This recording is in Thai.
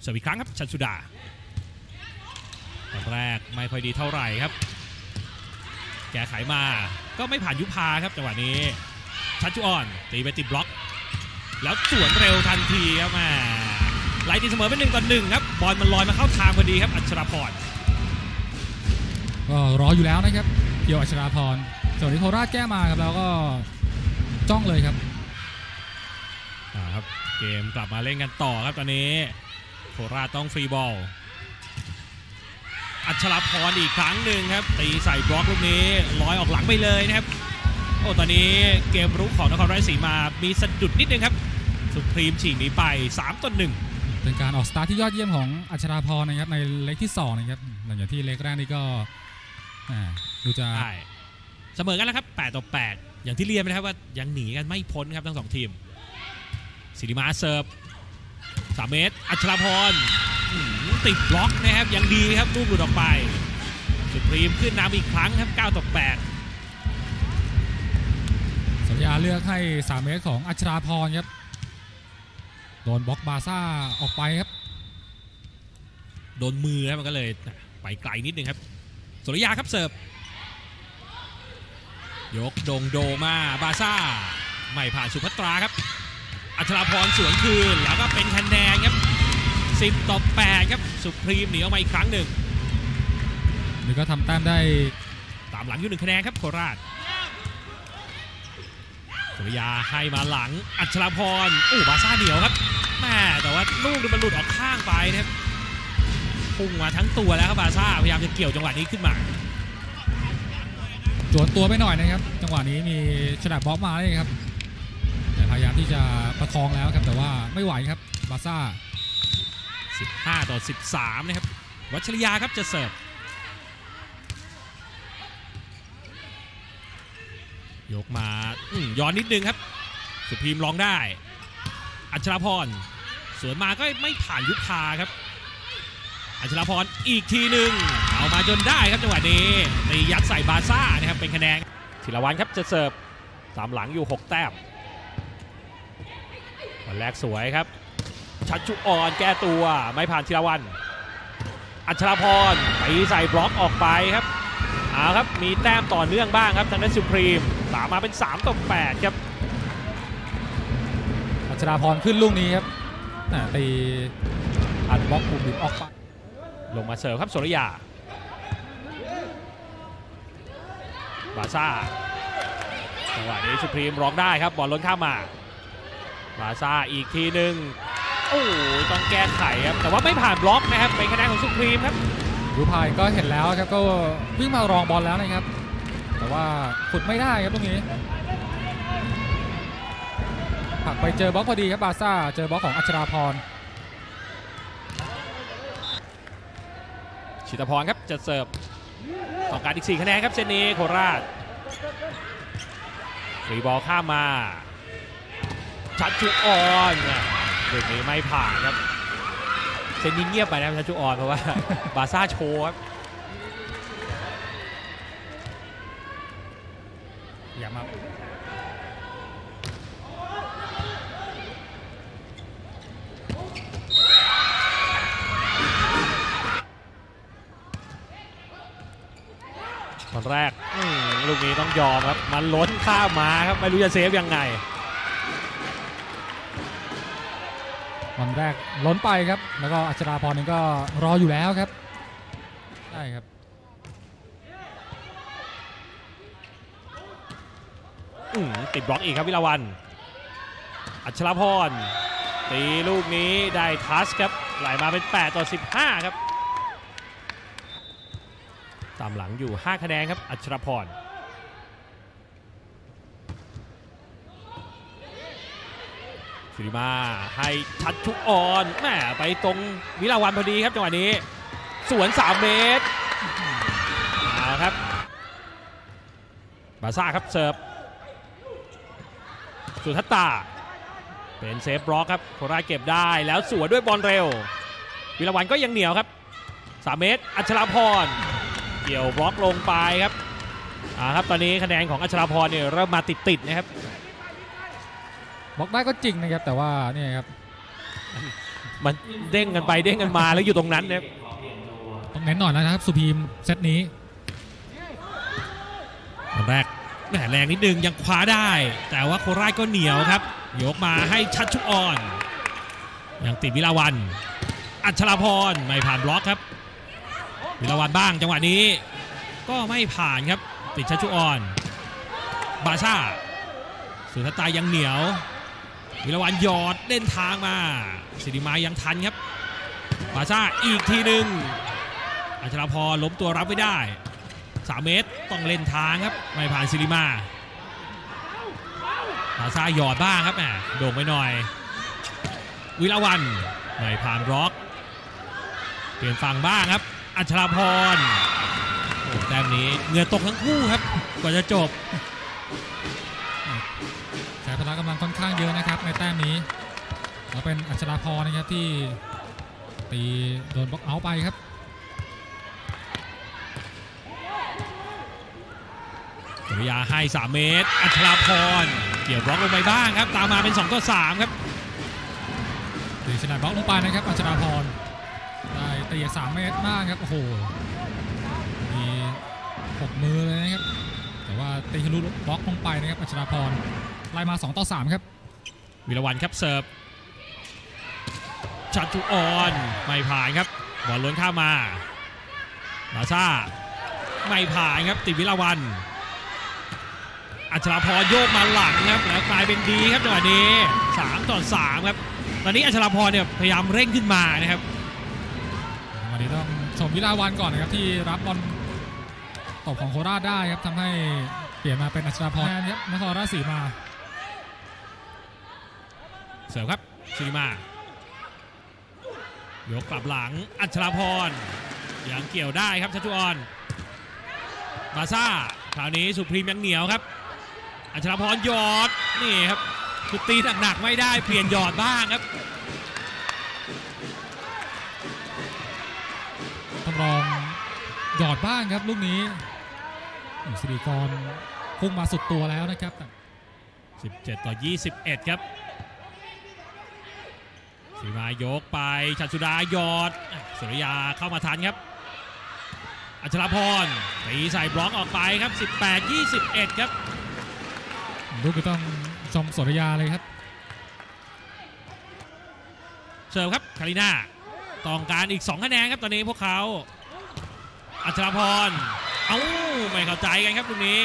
เสิร์ฟอีกครั้งครับชันสุดาตอนแรกไม่ค่อยดีเท่าไหร่ครับ แก้ไขมาก็ไม่ผ่านยุพาครับจังหวะนี้ ชัชจุออน ตีไปติดบล็อก แล้วสวนเร็วทันทีครับแม่ไล่ตีเสมอเป็นหนึ่งต่อหนึ่งครับบอลมันลอยมาเข้าทางพอดีครับ อัชราพรก็รออยู่แล้วนะครับเกี่ยวอัชราพรส่วนที่โคราชแก้มาครับแล้วก็จ้องเลยครับอ่าครับเกมกลับมาเล่นกันต่อครับตอนนี้ โคราชต้องฟรีบอล อัชราพรอีกครั้งหนึ่งครับ ตีใส่บล็อกลูกนี้ลอยออกหลังไปเลยนะครับ โอ้ตอนนี้เกมรุกของนครราชสีมามีสะดุดนิดนึงครับ สุพรีมฉีกหนีไป3ต่อ1เป็นการออกสตาร์ทที่ยอดเยี่ยมของอัชราพรนะครับในเล็กที่สองนะครับหลังจากที่เล็กแรกนี่ก็อ่าดูจะใช่เสมอกันแล้วครับ8ต่อ8อย่างที่เรียนไปนะครับว่ายังหนีกันไม่พ้นครับทั้งสองทีมสิริมาเสิร์ฟ 3เมตร อัชราพรอื้อหือติดบล็อกนะครับยังดีครับลูกหลุดออกไป สุพรีมขึ้นนำอีกครั้งครับ 9 ต่อ 8 สัญญาเลือกให้ 3 เมตรของอัชราพรครับ โดนบล็อกบาซ่าออกไปครับ โดนมือครับมันก็เลยไปไกลนิดนึงครับ สุริยาครับเสิร์ฟ ยกโดงโดมาบาซ่า ไม่ผ่านสุภัตราครับอั ชราพรสวนคืน แล้วก็เป็นคะแนนครับ 10 ต่อ 8 ครับ สุพรีมหนีออกมาอีกครั้งหนึ่งนี่ก็ทำแต้มได้ตามหลังอยู่หนึ่งคะแนนครับโคราชสุริยาให้มาหลังอัชราพรอู้บาซ่าเหนียวครับแม่แต่ว่าลูกนี่มันหลุดออกข้างไปนะครับพุ่งมาทั้งตัวแล้วครับบาซ่าพยายามจะเกี่ยวจังหวะนี้ขึ้นมาจวนตัวไปหน่อยนะครับ จังหวะนี้มีฉลับบล็อกมาเลยครับ พยายามที่จะประคองแล้วครับแต่ว่าไม่ไหวครับบาซ่า 15 ต่อ 13 นะครับ วัชริยาครับจะเสิร์ฟยกมาย้อนนิดนึงครับ สุพีมร้องได้ อัชราพรสวนมาก็ไม่ผ่านยุพาครับ อัชราพรอีกทีหนึ่งเอามาจนได้ครับจังหวะนี้ตียัดใส่บาซ่านะครับเป็นคะแนนธีรวันครับจะเสิร์ฟตามหลังอยู่ 6 แต้ม วันแรกสวยครับ ชัดชุออนแก้ตัวไม่ผ่านธีรวัน อัชราพรตีใส่บล็อกออกไปครับเอาครับมีแต้มต่อเนื่องบ้างครับทางด้านสุพรีมตามมาเป็น 3ต่อ8ครับอัชราพรขึ้นลูกนี้ครับอ่าตีอัดบล็อกบุกบิดออกไปลงมาเสิร์ฟครับสุริยา บาซ่าจังหวะนี้สุพรีมร้องได้ครับบอลล้นข้ามมา บาซ่าอีกทีหนึ่งโอ้โหต้องแก้ไขครับ แต่ว่าไม่ผ่านบล็อกนะครับเป็นคะแนนของสุพรีมครับยูพายก็เห็นแล้วครับก็วิ่งมารองบอลแล้วนะครับ แต่ว่าขุดไม่ได้ครับตรงนี้ผลักไปเจอบล็อกพอดีครับบาซ่าเจอบล็อกของอัชราพรชิตพรครับจะเสิร์ฟต้องการอีก 4 คะแนนครับเซนนี้โคราชฟรีบอลข้ามมา ชัดชุออนลูกนี้ไม่ผ่านครับเซนนี้เงียบไปนะครับชัดชุออนเพราะว่าบาซ่าโชว์ครับอย่ามาตอนแรกลูกนี้ต้องยอมครับ มันล้นข้ามมาครับ ไม่รู้จะเซฟยังไง วันแรกล้นไปครับ แล้วก็อัชราพรนี่ก็รออยู่แล้วครับใช่ครับอืมติดบล็อกอีกครับวิลาวัน อัชราพรตีลูกนี้ได้ทัชครับไหลมาเป็น 8 ต่อ 15 ครับ ตามหลังอยู่ 5 คะแนนครับ อัชรพร ฟิริมาให้ชัดชุกออนแหมไปตรงวิลาวันพอดีครับจังหวะนี้ สวน 3 เมตรเอาครับบาซ่าครับเสิร์ฟสุทัตตา เป็นเซฟบล็อกครับโคราชเก็บได้แล้วสวนด้วยบอลเร็ว วิลาวันก็ยังเหนียวครับ 3 เมตร อัชราพร เกี่ยวบล็อกลงไปครับอ่าครับตอนนี้คะแนนของอัชราพรเนี่ยเริ่มมาติดๆนะครับ บล็อกได้ก็จริงนะครับ แต่ว่าเนี่ยครับมันเด้งกันไปเด้งกันมาแล้วอยู่ตรงนั้นนะครับต้องเน้นหน่อยนะครับ สุพีมเซตนี้ตอนแรกแหมแรงนิดนึงยังคว้าได้ แต่ว่าโคราชก็เหนียวครับ ยกมาให้ชัดชุกอ่อนยังติดวิลาวัน อัชราพรไม่ผ่านบล็อกครับ วิลาวันบ้างจังหวะนี้ ก็ไม่ผ่านครับ ติดชัดชุกอ่อน บาซ่าสุดท้ายตายยังเหนียว วิลาวันหยอดเล่นทางมาสิริมายังทันครับบาซ่าอีกทีหนึ่งอัชราพรล้มตัวรับไม่ได้ 3 เมตรต้องเล่นทางครับ ไม่ผ่านซิริมาบาซ่าหยอดบ้างครับแหมโด่งไปหน่อย วิลาวันไม่ผ่านบล็อก เปลี่ยนฝั่งบ้างครับ อัชราพรแต้มนี้เหงื่อตกทั้งคู่ครับกว่าจะจบ พละกำลังค่อนข้างเยอะนะครับ ในแต้มนี้ แล้วเป็นอัชราพรนะครับที่ตีโดนบล็อกเอาท์ไปครับสุริยาให้ 3 เมตร อัชราพร เกี่ยวบล็อกลงไปบ้างครับ ตามมาเป็น 2 ต่อ 3 ครับตีชนะบล็อกลงไปนะครับ อัชราพร ได้ตีสามเมตรมากครับ โอ้โห มีหกมือเลยนะครับ แต่ว่าตีทะลุบล็อกลงไปนะครับอัชราพรไล่มา 2 ต่อ 3 ครับ วิรวันครับเสิร์ฟชัดจุออนไม่ผ่านครับบอลล้วนข้ามมาลาซ่าไม่ผ่านครับติดวิลาวันอัชราพรโยกมาหลังครับแล้วกลายเป็นดีครับจังหวะนี้3ต่อ3ครับตอนนี้อัชราพรเนี่ยพยายามเร่งขึ้นมานะครับวันนี้ต้องชมวิลาวันก่อนนะครับที่รับบอลต บของโคราชได้ครับทำให้เปลี่ยนมาเป็นอัชราพรแทนครับนครราชสีมา เสิร์ฟครับชิริมายกกลับหลังอัชราพรยังเกี่ยวได้ครับชัชชุออนบาซ่าคราวนี้สุพรีมยังเหนียวครับ อัชราพรหยอดนี่ครับคือตีหนักๆไม่ได้เปลี่ยนหยอดบ้างครับต้องลองหยอดบ้างครับลูกนี้อืม สิริกรพุ่งมาสุดตัวแล้วนะครับแต่17 ต่อ 21 ครับสีมายกไปชัดสุดาหยอดอะสุริยาเข้ามาทันครับ อัชราพรตีใส่บล็อกออกไปครับ 18 21 ครับลูกก็ต้องชมสรยาเลยครับ เสิร์ฟครับคาริน่าต้องการอีก 2 คะแนนครับตอนนี้พวกเขา อัชราพร เอ้าไม่เข้าใจกันครับตรงนี้